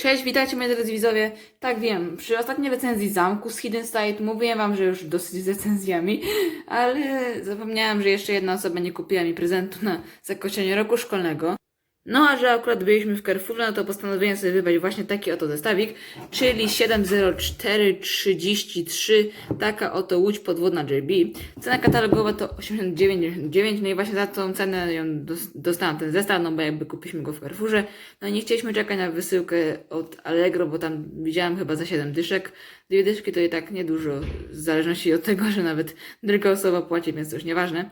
Cześć, witajcie moi drodzy widzowie. Tak wiem, przy ostatniej recenzji zamku z Hidden Side mówiłem wam, że już dosyć z recenzjami, ale zapomniałam, że jeszcze jedna osoba nie kupiła mi prezentu na zakończenie roku szkolnego. No a że akurat byliśmy w Carrefourze, no to postanowiłem sobie wybrać właśnie taki oto zestawik, czyli 70433, taka oto łódź podwodna JB. Cena katalogowa to 89,99, no i właśnie za tą cenę ją dos- dostałam ten zestaw, no bo jakby kupiliśmy go w Carrefourze. No i nie chcieliśmy czekać na wysyłkę od Allegro, bo tam widziałam chyba za 7 dyszek. Dwie dyszki to i tak niedużo, w zależności od tego, że nawet druga osoba płaci, więc to już nieważne.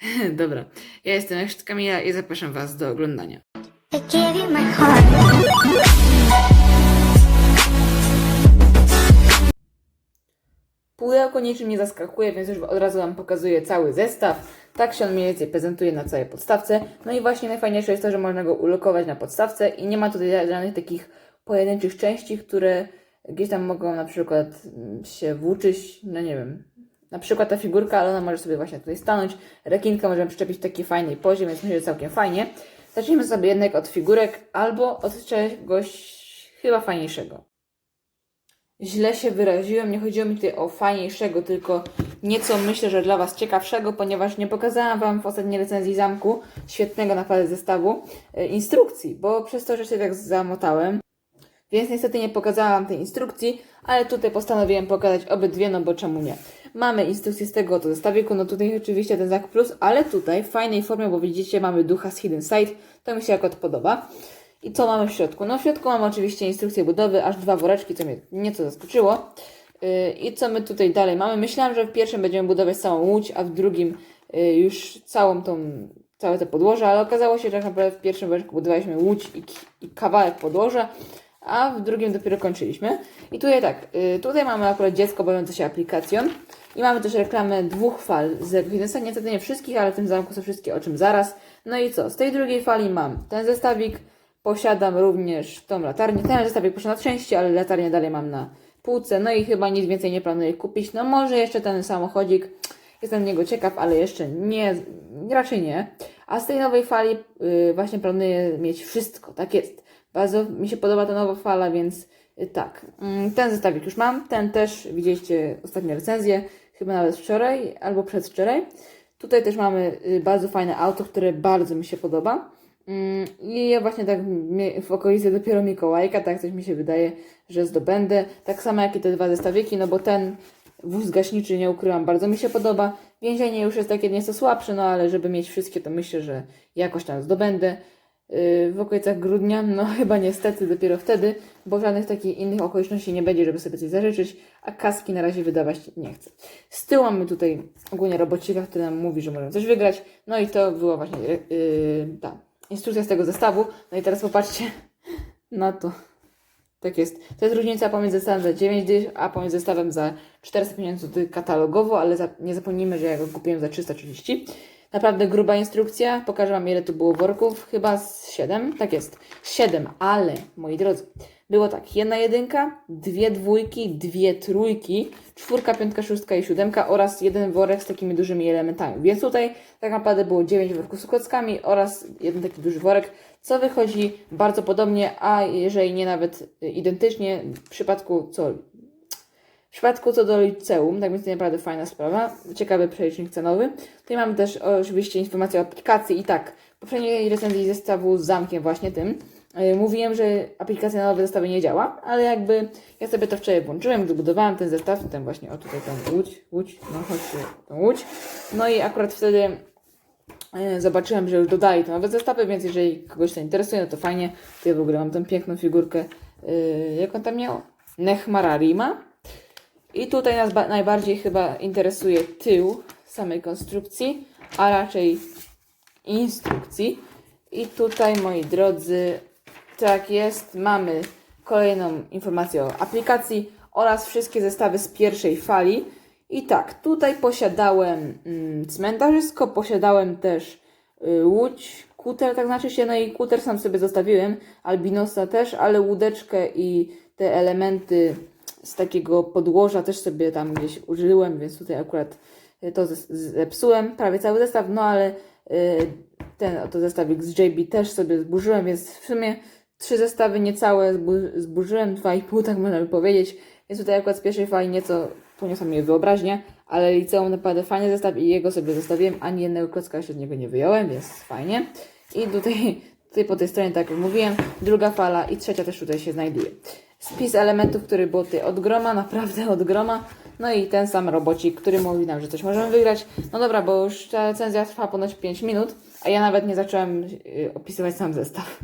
Dobra, ja jestem Kamila i zapraszam Was do oglądania. I you my heart. Pudełko niczym nie zaskakuje, więc już od razu Wam pokazuję cały zestaw. Tak się on mniej więcej prezentuje na całej podstawce. No i właśnie najfajniejsze jest to, że można go ulokować na podstawce i nie ma tutaj żadnych takich pojedynczych części, które gdzieś tam mogą na przykład mm, się włóczyć, no nie wiem. Na przykład ta figurka, ale ona może sobie właśnie tutaj stanąć. Rekinka możemy przyczepić w takiej fajnej pozie, więc myślę, że całkiem fajnie. Zacznijmy sobie jednak od figurek albo od czegoś chyba fajniejszego. Źle się wyraziłem, nie chodziło mi tutaj o fajniejszego, tylko nieco myślę, że dla Was ciekawszego, ponieważ nie pokazałam Wam w ostatniej recenzji zamku, świetnego naprawdę zestawu, e, instrukcji, bo przez to, że się tak zamotałem, więc niestety nie pokazałam tej instrukcji, ale tutaj postanowiłem pokazać obydwie, no bo czemu nie. Mamy instrukcję z tego oto zestawiku, no tutaj oczywiście ten znak plus, ale tutaj w fajnej formie, bo widzicie, mamy ducha z Hidden Side, to mi się akurat podoba. I co mamy w środku? No w środku mamy oczywiście instrukcję budowy, aż dwa woreczki, co mnie nieco zaskoczyło. Yy, I co my tutaj dalej mamy? Myślałam, że w pierwszym będziemy budować całą łódź, a w drugim yy, już całą tą, całe te podłoże, ale okazało się, że tak naprawdę w pierwszym woreczku budowaliśmy łódź i, i kawałek podłoża, a w drugim dopiero kończyliśmy. I tutaj tak, yy, tutaj mamy akurat dziecko bawiące się aplikacją i mamy też reklamę dwóch fal z Equidensa, niestety nie wszystkich, ale w tym zamku są wszystkie, o czym zaraz. No i co? Z tej drugiej fali mam ten zestawik, Posiadam również tą latarnię. Ten zestawik poszedł na części, ale latarnię dalej mam na półce. No i chyba nic więcej nie planuję kupić. No może jeszcze ten samochodzik. Jestem niego ciekaw, ale jeszcze nie, raczej nie. A z tej nowej fali yy, właśnie planuję mieć wszystko. Tak jest. Bardzo mi się podoba ta nowa fala, więc yy, tak. Yy, ten zestawik już mam. Ten też widzieliście ostatnią recenzję. Chyba nawet wczoraj albo przedwczoraj. Tutaj też mamy yy, bardzo fajne auto, które bardzo mi się podoba. Mm, I ja właśnie tak w okolicy dopiero Mikołajka, tak coś mi się wydaje, że zdobędę. Tak samo jak i te dwa zestawiki, no bo ten wóz gaśniczy, nie ukrywam, bardzo mi się podoba. Więzienie już jest takie nieco słabsze, no ale żeby mieć wszystkie, to myślę, że jakoś tam zdobędę. Yy, w okolicach grudnia, no chyba niestety dopiero wtedy, bo żadnych takich innych okoliczności nie będzie, żeby sobie coś zażyczyć, a kaski na razie wydawać nie chcę. Z tyłu mamy tutaj ogólnie robocika, który nam mówi, że możemy coś wygrać, no i to była właśnie yy, ta instrukcja z tego zestawu. No i teraz popatrzcie na to. Tak jest. To jest różnica pomiędzy zestawem za 9 dysz, a pomiędzy zestawem za 450 zł katalogowo, ale za, nie zapomnijmy, że ja go kupiłem za 330. Naprawdę gruba instrukcja. Pokażę Wam, ile tu było worków. Chyba z 7. Tak jest. 7, ale moi drodzy, było tak. Jedna jedynka, dwie dwójki, dwie trójki, czwórka, piątka, szóstka i siódemka oraz jeden worek z takimi dużymi elementami. Więc tutaj tak naprawdę było 9 worków z kockami oraz jeden taki duży worek, co wychodzi bardzo podobnie, a jeżeli nie nawet identycznie w przypadku co w przypadku co do liceum, tak więc to naprawdę fajna sprawa, ciekawy przelicznik cenowy. Tutaj mamy też oczywiście informacje o aplikacji i tak, w poprzedniej recenzji zestawu z zamkiem właśnie tym, yy, mówiłem, że aplikacja na nowe zestawy nie działa, ale jakby ja sobie to wczoraj włączyłem, gdy budowałem ten zestaw, ten właśnie, o tutaj tą łódź, łódź, no chodźcie, tą łódź, no i akurat wtedy E, Zobaczyłem, że już dodali te nowe zestawy, więc jeżeli kogoś to interesuje, no to fajnie. Tutaj w ogóle mam tę piękną figurkę. Yy, jak on tam miał? Nechmararima. I tutaj nas ba- najbardziej chyba interesuje tył samej konstrukcji, a raczej instrukcji. I tutaj, moi drodzy, tak jest, mamy kolejną informację o aplikacji oraz wszystkie zestawy z pierwszej fali. I tak, tutaj posiadałem mm, cmentarzysko, posiadałem też y, łódź, kuter, tak znaczy się, no i kuter sam sobie zostawiłem, albinosa też, ale łódeczkę i te elementy z takiego podłoża też sobie tam gdzieś użyłem, więc tutaj akurat y, to zepsułem, prawie cały zestaw, no ale y, ten oto zestawik z JB też sobie zburzyłem, więc w sumie trzy zestawy niecałe zbu- zburzyłem, dwa i pół, tak można by powiedzieć. Więc tutaj akurat z pierwszej fali nieco poniosła mnie wyobraźnię, ale liceum naprawdę fajny zestaw i jego sobie zostawiłem, ani jednego klocka się od niego nie wyjąłem, więc fajnie. I tutaj, tutaj po tej stronie, tak jak mówiłem, druga fala i trzecia też tutaj się znajduje. Spis elementów, który był tutaj od groma, naprawdę od groma. No i ten sam robocik, który mówi nam, że coś możemy wygrać. No dobra, bo już ta recenzja trwa ponoć 5 minut, a ja nawet nie zacząłem y, opisywać sam zestaw.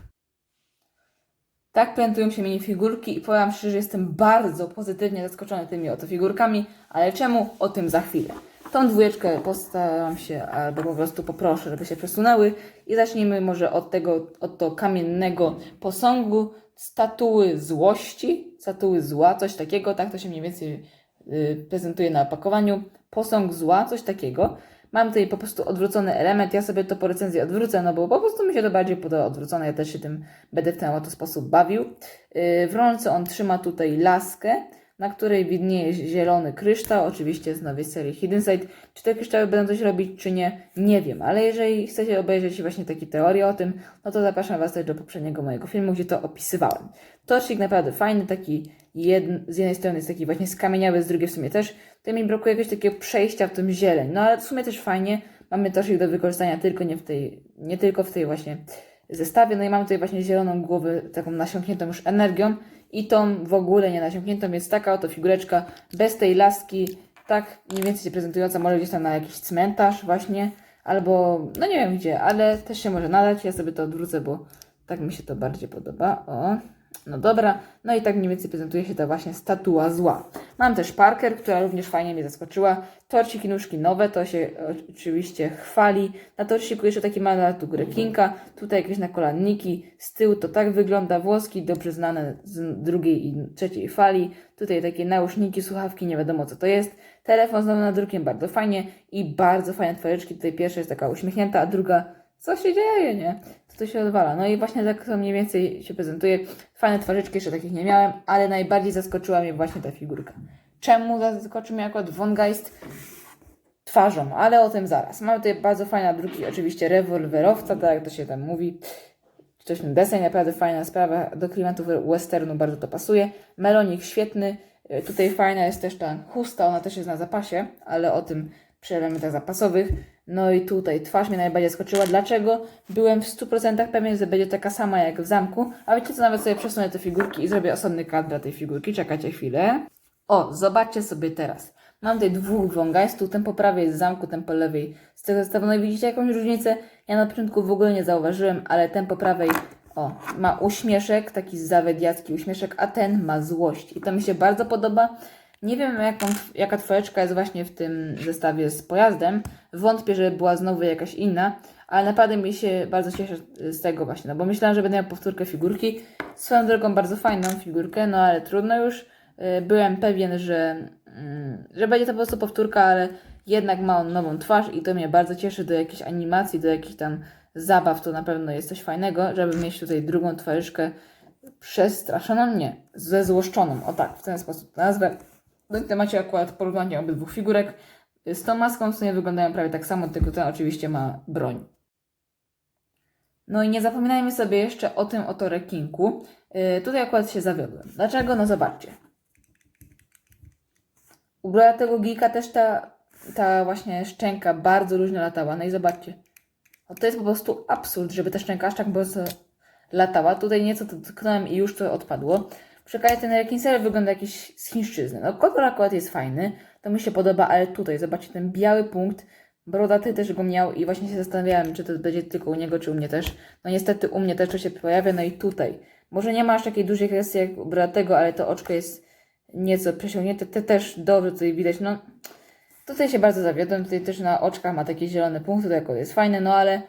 Tak prezentują się minifigurki i powiem szczerze, że jestem bardzo pozytywnie zaskoczony tymi oto figurkami, ale czemu? O tym za chwilę. Tą dwójeczkę postaram się, albo po prostu poproszę, żeby się przesunęły i zacznijmy może od tego, od to kamiennego posągu, statuły złości, statuły zła, coś takiego, tak to się mniej więcej y, prezentuje na opakowaniu. Posąg zła, coś takiego. Mam tutaj po prostu odwrócony element, ja sobie to po recenzji odwrócę, no bo po prostu mi się to bardziej podoba odwrócone, ja też się tym będę w ten oto sposób bawił. Yy, W on trzyma tutaj laskę, na której widnieje zielony kryształ, oczywiście z nowej serii Hidden Side. Czy te kryształy będą coś robić, czy nie, nie wiem, ale jeżeli chcecie obejrzeć właśnie takie teorie o tym, no to zapraszam Was też do poprzedniego mojego filmu, gdzie to opisywałem. Torcik naprawdę fajny, taki z jednej strony jest taki właśnie skamieniały, z drugiej w sumie też. Tutaj mi brakuje jakiegoś takiego przejścia w tą zieleń, no ale w sumie też fajnie. Mamy torcik do wykorzystania tylko nie w tej, nie tylko w tej właśnie zestawie, no i mamy tutaj właśnie zieloną głowę, taką nasiąkniętą już energią i tą w ogóle nie nasiąkniętą, więc taka oto figureczka bez tej laski, tak mniej więcej się prezentująca, może gdzieś tam na jakiś cmentarz właśnie, albo no nie wiem gdzie, ale też się może nadać, ja sobie to odwrócę, bo tak mi się to bardziej podoba, o. No dobra, no i tak mniej więcej prezentuje się ta właśnie statua zła. Mam też Parker, która również fajnie mnie zaskoczyła. Torciki nóżki nowe, to się oczywiście chwali. Na torciku jeszcze taki mały tu rekinka, tutaj jakieś nakolanniki. Z tyłu to tak wygląda, włoski dobrze znane z drugiej i trzeciej fali. Tutaj takie nauszniki, słuchawki, nie wiadomo co to jest. Telefon znowu na drukiem, bardzo fajnie i bardzo fajne twarzyczki. Tutaj pierwsza jest taka uśmiechnięta, a druga co się dzieje, nie? To to się odwala. No i właśnie tak to mniej więcej się prezentuje. Fajne twarzyczki, jeszcze takich nie miałem, ale najbardziej zaskoczyła mnie właśnie ta figurka. Czemu zaskoczył mnie akurat Von Geist twarzą, ale o tym zaraz. Mamy tutaj bardzo fajne druki, oczywiście rewolwerowca, tak jak to się tam mówi. Ten deseń, naprawdę fajna sprawa. Do klimatu westernu bardzo to pasuje. Melonik świetny. E, Tutaj fajna jest też ta chusta, ona też jest na zapasie, ale o tym przy elementach zapasowych. No i tutaj twarz mnie najbardziej zaskoczyła. Dlaczego? Byłem w 100% pewien, że będzie taka sama jak w zamku. A wiecie co, nawet sobie przesunę te figurki i zrobię osobny kadr dla tej figurki. Czekajcie chwilę. O, zobaczcie sobie teraz. Mam tutaj dwóch wągajstów, ten po prawej z zamku, ten po lewej z tego zestawu. No i widzicie jakąś różnicę? Ja na początku w ogóle nie zauważyłem, ale ten po prawej, o, ma uśmieszek, taki zawediacki uśmieszek, a ten ma złość. I to mi się bardzo podoba. Nie wiem, jaką, jaka twojeczka jest właśnie w tym zestawie z pojazdem. Wątpię, że była znowu jakaś inna, ale naprawdę mi się bardzo cieszę z tego właśnie, no bo myślałam, że będę miał powtórkę figurki. Swoją drogą bardzo fajną figurkę, no ale trudno już. Y, Byłem pewien, że, mm, że będzie to po prostu powtórka, ale jednak ma on nową twarz i to mnie bardzo cieszy do jakiejś animacji, do jakichś tam zabaw, to na pewno jest coś fajnego, żeby mieć tutaj drugą twarzyczkę przestraszoną, nie, zezłoszczoną, o tak, w ten sposób to nazwę. No tutaj macie akurat porównanie obydwu figurek. Z tą maską w sumie wyglądają prawie tak samo, tylko ten oczywiście ma broń. No i nie zapominajmy sobie jeszcze o tym oto rekinku. Yy, tutaj akurat się zawiodłem. Dlaczego? No zobaczcie. U tego geeka też ta, ta właśnie szczęka bardzo różnie latała. No i zobaczcie. No to jest po prostu absurd, żeby ta szczęka aż tak bardzo latała. Tutaj nieco to tknąłem i już to odpadło. Okazji ten rekinser wygląda jakiś z chińszczyzny. No kolor akurat jest fajny, to mi się podoba, ale tutaj zobaczcie ten biały punkt. Brodaty też go miał i właśnie się zastanawiałem, czy to będzie tylko u niego, czy u mnie też. No niestety u mnie też to się pojawia, no i tutaj. Może nie ma aż takiej dużej kwestii jak u Brodatego, ale to oczko jest nieco przesiągnięte. Te też dobrze tutaj widać, no tutaj się bardzo zawiodłem. Tutaj też na oczkach ma takie zielone punkty, to jako jest fajne, no ale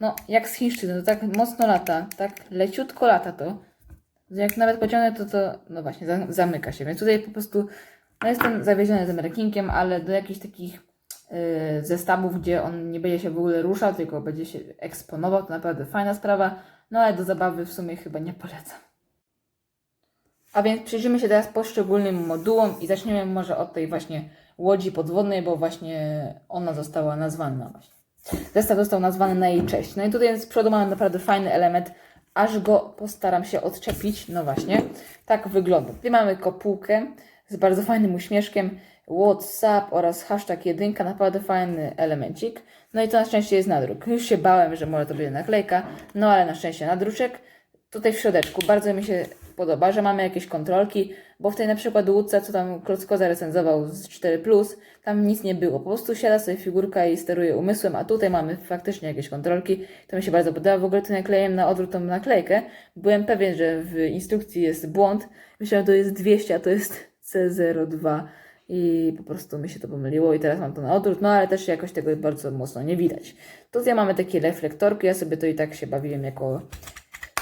no jak z chińszczyzny, to tak mocno lata, tak leciutko lata to. Jak nawet pociągnę, to to, no właśnie, za, zamyka się. Więc tutaj po prostu, no jestem zawiedziony tym rekinkiem, ale do jakichś takich yy, zestawów, gdzie on nie będzie się w ogóle ruszał, tylko będzie się eksponował, to naprawdę fajna sprawa. No ale do zabawy w sumie chyba nie polecam. A więc przyjrzymy się teraz poszczególnym modułom i zaczniemy może od tej właśnie łodzi podwodnej, bo właśnie ona została nazwana właśnie. Zestaw został nazwany na jej cześć. No i tutaj z przodu mamy naprawdę fajny element, aż go postaram się odczepić. No właśnie, tak wygląda. Tutaj mamy kopułkę z bardzo fajnym uśmieszkiem, WhatsApp oraz hashtag jedynka, naprawdę fajny elemencik. No i to na szczęście jest nadruk. Już się bałem, że może to będzie naklejka, no ale na szczęście nadruczek. Tutaj w środeczku bardzo mi się podoba, że mamy jakieś kontrolki, bo w tej na przykład łódce, co tam Klocko zarecenzował z 4+, tam nic nie było. Po prostu siada sobie figurka i steruje umysłem, a tutaj mamy faktycznie jakieś kontrolki. To mi się bardzo podoba. W ogóle tu naklejem na odwrót tą naklejkę. Byłem pewien, że w instrukcji jest błąd. Myślałem, że to jest 200, a to jest C02 i po prostu mi się to pomyliło i teraz mam to na odwrót, no ale też jakoś tego bardzo mocno nie widać. Tutaj mamy takie reflektorki, ja sobie to i tak się bawiłem jako,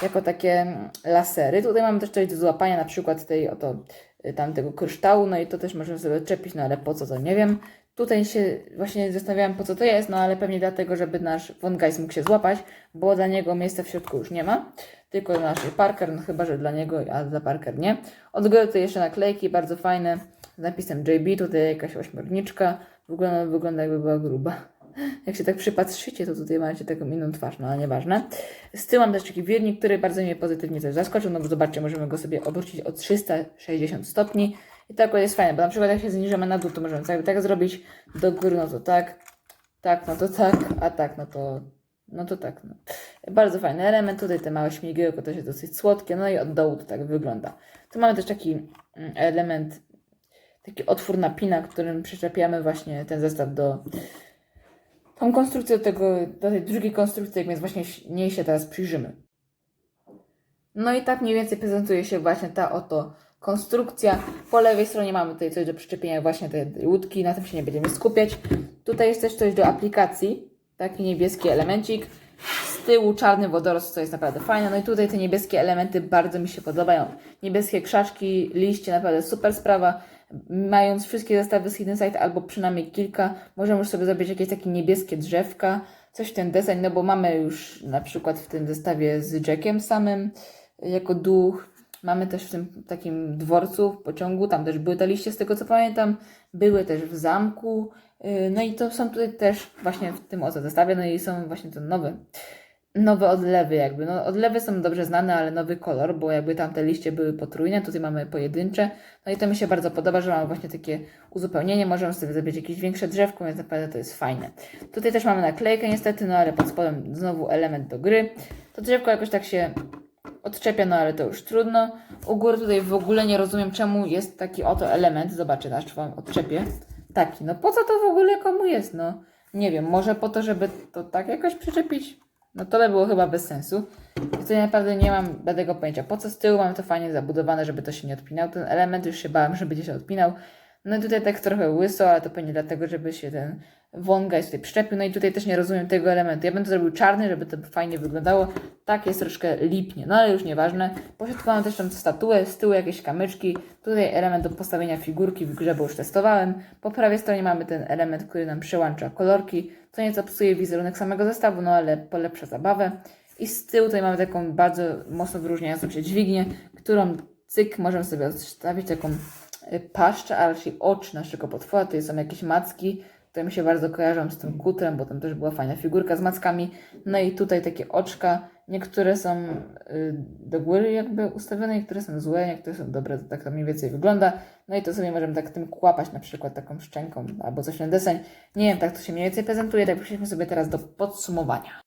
jako takie mm, lasery. Tutaj mamy też coś do złapania, na przykład tej oto y, tamtego kryształu, no i to też możemy sobie odczepić, no ale po co to nie wiem. Tutaj się właśnie zastanawiałam po co to jest, no ale pewnie dlatego, żeby nasz Geist mógł się złapać, bo dla niego miejsca w środku już nie ma, tylko naszej Parker, no chyba, że dla niego, a dla Parker nie. Od góry tutaj jeszcze naklejki, bardzo fajne, z napisem JB, tutaj jakaś ośmiorniczka, w ogóle wygląda jakby była gruba. Jak się tak przypatrzycie, to tutaj macie taką inną twarz, no ale nieważne. Z tyłu mam też taki wirnik, który bardzo mnie pozytywnie też zaskoczył, no bo zobaczcie, możemy go sobie obrócić o 360 stopni i to akurat jest fajne, bo na przykład jak się zniżymy na dół, to możemy tak, tak zrobić, do góry, no to tak, tak, no to tak, a tak, no to, no to tak, no. Bardzo fajny element, tutaj te małe śmigiełko też jest dosyć słodkie, no i od dołu to tak wygląda. Tu mamy też taki mm, element, taki otwór na pina, którym przyczepiamy właśnie ten zestaw do tą konstrukcję do tego, do tej drugiej konstrukcji, jak więc właśnie niej się teraz przyjrzymy. No i tak mniej więcej prezentuje się właśnie ta oto konstrukcja. Po lewej stronie mamy tutaj coś do przyczepienia właśnie tej łódki, na tym się nie będziemy skupiać. Tutaj jest też coś do aplikacji, taki niebieski elemencik. Z tyłu czarny wodorost, co jest naprawdę fajne. No i tutaj te niebieskie elementy bardzo mi się podobają. Niebieskie krzaczki, liście, naprawdę super sprawa. Mając wszystkie zestawy z Hidden Side, albo przynajmniej kilka, możemy już sobie zrobić jakieś takie niebieskie drzewka, coś w ten deseń, no bo mamy już na przykład w tym zestawie z Jackiem samym jako duch. Mamy też w tym takim dworcu, w pociągu, tam też były te liście, z tego co pamiętam. Były też w zamku. Yy, No i to są tutaj też właśnie w tym oto zestawie, no i są właśnie te nowe, nowe odlewy jakby. No odlewy są dobrze znane, ale nowy kolor, bo jakby tamte liście były potrójne, tutaj mamy pojedyncze. No i to mi się bardzo podoba, że mamy właśnie takie uzupełnienie, możemy sobie zrobić jakieś większe drzewko, więc naprawdę to jest fajne. Tutaj też mamy naklejkę niestety, no ale pod spodem znowu element do gry. To drzewko jakoś tak się odczepia, no ale to już trudno. U góry tutaj w ogóle nie rozumiem, czemu jest taki oto element. Zobaczcie, aż wam odczepię. Taki, no po co to w ogóle komu jest, no? Nie wiem, może po to, żeby to tak jakoś przyczepić? No to by było chyba bez sensu. I tutaj naprawdę nie mam bladego pojęcia. Po co z tyłu mamy to fajnie zabudowane, żeby to się nie odpinał. Ten element już się bałem, że będzie się odpinał. No i tutaj tak trochę łyso, ale to pewnie dlatego, żeby się ten wąga tutaj przyczepił. No i tutaj też nie rozumiem tego elementu. Ja to zrobił czarny, żeby to fajnie wyglądało. Tak jest troszkę lipnie, no ale już nieważne. Po środku mam też tam statuę, z tyłu jakieś kamyczki. Tutaj element do postawienia figurki w grze, bo już testowałem. Po prawej stronie mamy ten element, który nam przełącza kolorki. Co nieco psuje wizerunek samego zestawu, no ale polepsza zabawę. I z tyłu tutaj mamy taką bardzo mocno wyróżniającą się dźwignię, którą cyk możemy sobie odstawić taką paszczę, a raczej oczy naszego potwora. Tutaj są jakieś macki, które mi się bardzo kojarzą z tym kutrem, bo tam też była fajna figurka z mackami. No i tutaj takie oczka. Niektóre są y, do góry jakby ustawione, niektóre są złe, niektóre są dobre, to tak to mniej więcej wygląda. No i to sobie możemy tak tym kłapać na przykład taką szczęką albo coś na deseń. Nie wiem, tak to się mniej więcej prezentuje, tak przejdźmy sobie teraz do podsumowania.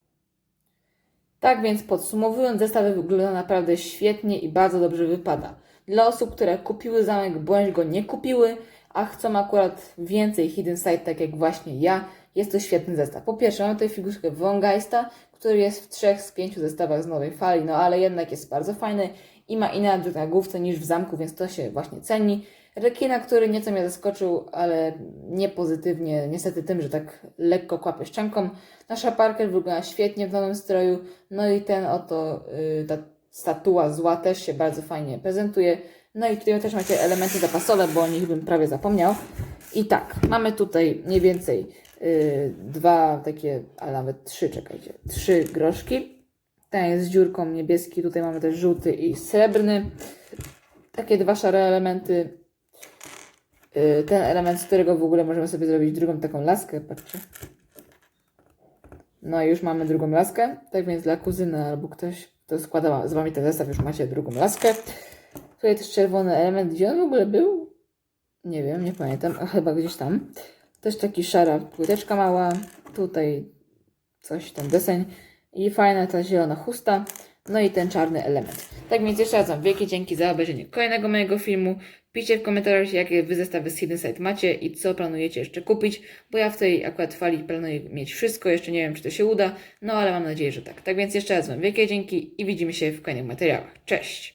Tak więc podsumowując, zestaw wygląda naprawdę świetnie i bardzo dobrze wypada. Dla osób, które kupiły zamek bądź go nie kupiły, a chcą akurat więcej Hidden Side, tak jak właśnie ja, jest to świetny zestaw. Po pierwsze, mamy tutaj figurkę Von Geista, który jest w trzech z pięciu zestawach z nowej fali, no ale jednak jest bardzo fajny i ma inny adres na główce niż w zamku, więc to się właśnie ceni. Rekina, który nieco mnie zaskoczył, ale nie pozytywnie, niestety tym, że tak lekko kłapie szczęką. Nasza Parker wygląda świetnie w nowym stroju, no i ten oto, yy, ta statua zła też się bardzo fajnie prezentuje. No i tutaj też macie elementy zapasowe, bo o nich bym prawie zapomniał. I tak, mamy tutaj mniej więcej yy, dwa takie, a nawet trzy, czekajcie, trzy groszki. Ten jest z dziurką niebieski, tutaj mamy też żółty i srebrny. Takie dwa szare elementy. Yy, ten element, z którego w ogóle możemy sobie zrobić drugą taką laskę, patrzcie. No i już mamy drugą laskę, tak więc dla kuzyna albo ktoś to składam z wami ten zestaw, już macie drugą laskę. Tutaj też czerwony element, gdzie on w ogóle był? Nie wiem, nie pamiętam, a chyba gdzieś tam. Też taki szara płyteczka mała, tutaj coś, ten deseń i fajna ta zielona chusta, no i ten czarny element. Tak więc jeszcze raz Wam wielkie dzięki za obejrzenie kolejnego mojego filmu. Piszcie w komentarzach, jakie Wy zestawy z Hidden Side macie i co planujecie jeszcze kupić, bo ja w tej akurat fali planuję mieć wszystko, jeszcze nie wiem, czy to się uda, no ale mam nadzieję, że tak. Tak więc jeszcze raz Wam wielkie dzięki i widzimy się w kolejnych materiałach. Cześć!